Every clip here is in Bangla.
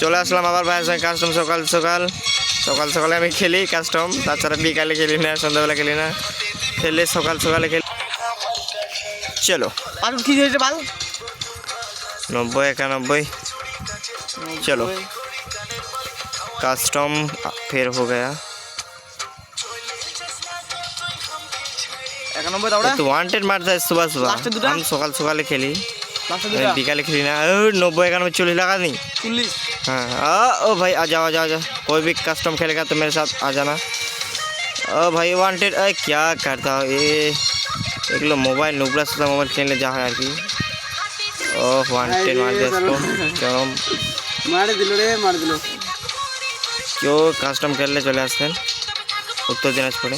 চলে আসলাম আবার ভাইয়ের সঙ্গে কাস্টম সকাল সকাল সকাল সকালে আমি খেলি কাস্টম তাছাড়া বিকালে খেলি না সন্ধ্যাবেলা খেলি না খেলে সকাল সকালে খেলি চলো আর কি হয়েছে বাল নব্বই একানব্বই चलो। কাস্টম ফের हो गया একানব্বই দাওড়া তো ওয়ান্টেড মারতে হয় সুবহ সুবহ Last এ দুটা? আমি সকাল সকালে খেলি লাস্টে আমি দুটা বিকালে খেলি না ও नब्बे एकानवे चोलीस लगा दी চল্লিশ हाँ।, हाँ। ओ भाई आ जाओ आ जाओ कोई भी कस्टम खेलेगा तो मेरे साथ आ जाना। ओ भाई वांटेड अरे क्या करता हूँ? ये एक लो मोबाइल नुबरा से तो मोबाइल खेलने जा यार की। ओह वांटेड वांटेड इसको। क्यों मार दिलो रे मार दिलो। क्यों कस्टम खेलने चले आज कल उत्तर दिनाज पड़े।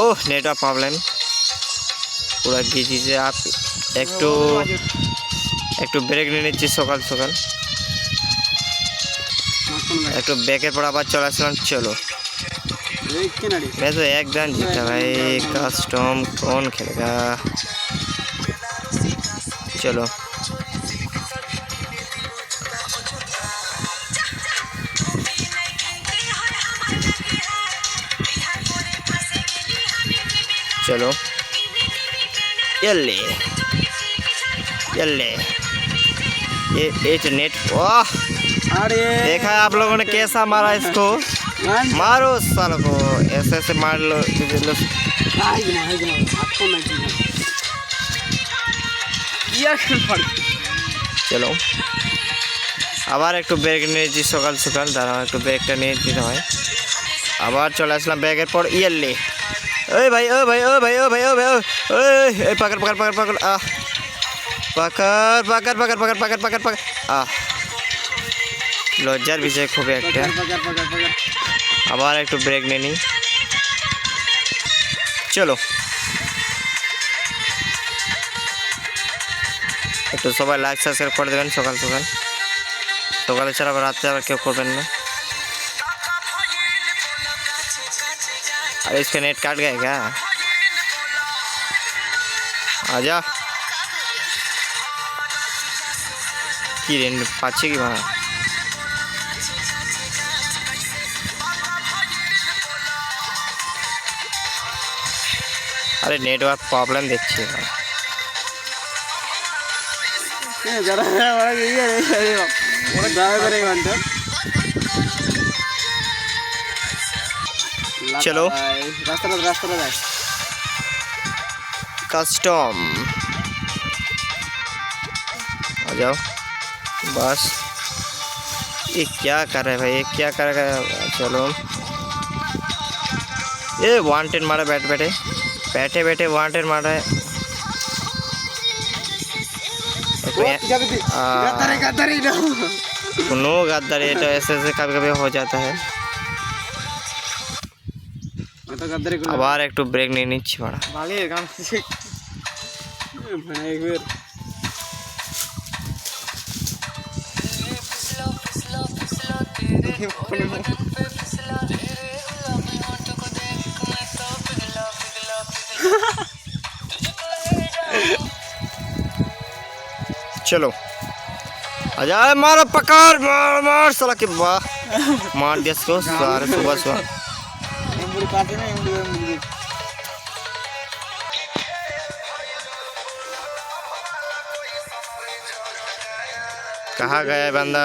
ओह नेटवर्क प्रॉब्लम पूरा गिजी से आप एक तो একটু ব্রেক নিয়ে নিচ্ছি সকাল সকাল একটু ব্রেকের পর আবার চলে আসলাম চলো কেনারি मैं तो एक दान जीता भाई कस्टम कौन खेलेगा चलो चलो यल्ले यल्ले ये ये तो नेट वाह আরে देखा है आप लोगों ने कैसा मारा इसको मारो उस साल को ऐसे ऐसे मार लो लो- হাই না হাই না আপকো না কি ইয়া খেল পড় চলো আবার একটু ব্রেক নিয়েছি সকাল সকাল দাঁড়াও একটু ব্রেকটা নিয়ে দিতে হয় আবার চলে আসলাম ব্রেকের পর ইয়ারলি ওই ভাই ও ভাই ও ভাই ও ভাই ও ভাই ও ওই এই পাকড় পাকড় পাকড় পাকড় আহ পাকড় পাকড় পাকড় পাকড় পাকড় পাকড় পাকড় আহ লজ্জার বিষয় খুবই একটা পাকার পাকার পাকার পাকার আবার একটু ব্রেক নিয়ে নিই চলো একটু সবাই লাইক সাবস্ক্রাইব করে দেবেন সকাল সকাল সকালে ছাড়া আবার রাত্রে আবার কেউ করবেন না अरे इसका नेट काट गया क्या आजा কী রেন্ট পাচ্ছে কি ভাড়া আরে নেটওয়ার্ক প্রবলেম দেখছি। চলো। কাস্টম যাও। बस ये क्या कर रहा है भाई ये क्या कर रहा है चलो ये वांटेड मारा बैठ बैठे बैठे बैठे वांटेड मारा है एक तो ये- যাবে তুই आ, গাদারে গাদারে না नो गद्दार ये तो ऐसे ऐसे कभी कभी हो जाता है কত গাদারে করে আবার একটু ব্রেক নিয়ে নিচ্ছি মারা ভালো चलो। अजय मारा पकार मार मार साला के बा। मार दिया इसको सारे सुबह सुबह। कहाँ गया बंदा?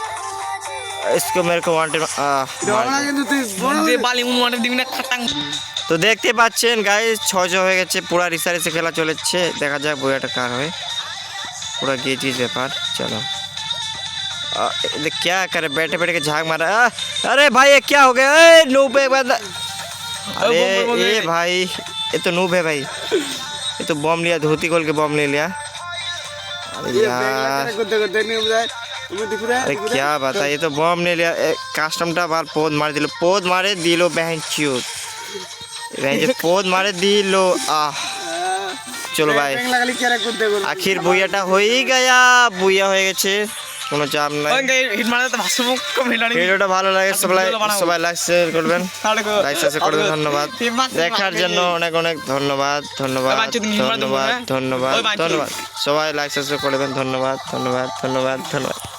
इसको मेरे को वांटेड ডরা কিন্তু তুই বড় দে বালি উন ওয়ানে দিবি না খাটাং তো দেখতে পাচ্ছেন গাইস ছয় হয়ে গেছে পুরা রিসা রিসে খেলা চলেছে দেখা যাক বইয়াটা কার হয় পুরা গেজ গেজ ব্যাপার চলো आ, ये क्या करे बैठे बैठे के झाग मारा आ, अरे भाई ये क्या हो गया ए नूब है बंदा अरे बोल, बोल, बोल, ये बोल। भाई ये तो नूब है भाई ये तो बम लिया धोती खोल के बम ले लिया अरे ये यार बैग করতে করতে নিয়ে যায় তুমি দিপুরে अरे क्या बता ये तो बम ले लिया কাস্টমটা বার পোদ মারে দিল পোদ মারে দিল ব্যাং চিউত ব্যাং যে পোদ মারে দিল আহ চলো ভাই ব্যাগ লাগালি কি আর করতে করতে আখির বুইয়াটা হয়েই গেয়া বুইয়া হয়ে গেছে কোনো চাপ নাই হিট মারা তো ভাসু মুখ কমেন্ট ভিডিওটা ভালো লাগে সবাই সবাই লাইক শেয়ার করবেন লাইক শেয়ার করবেন ধন্যবাদ দেখার জন্য অনেক অনেক ধন্যবাদ ধন্যবাদ ওই বাঞ্চো তুমি হিট মারা দেবো, ধন্যবাদ হ্যাঁ? ধন্যবাদ ওই বাঞ্চো। ধন্যবাদ সবাই লাইক শেয়ার করবেন ধন্যবাদ ধন্যবাদ ধন্যবাদ ধন্যবাদ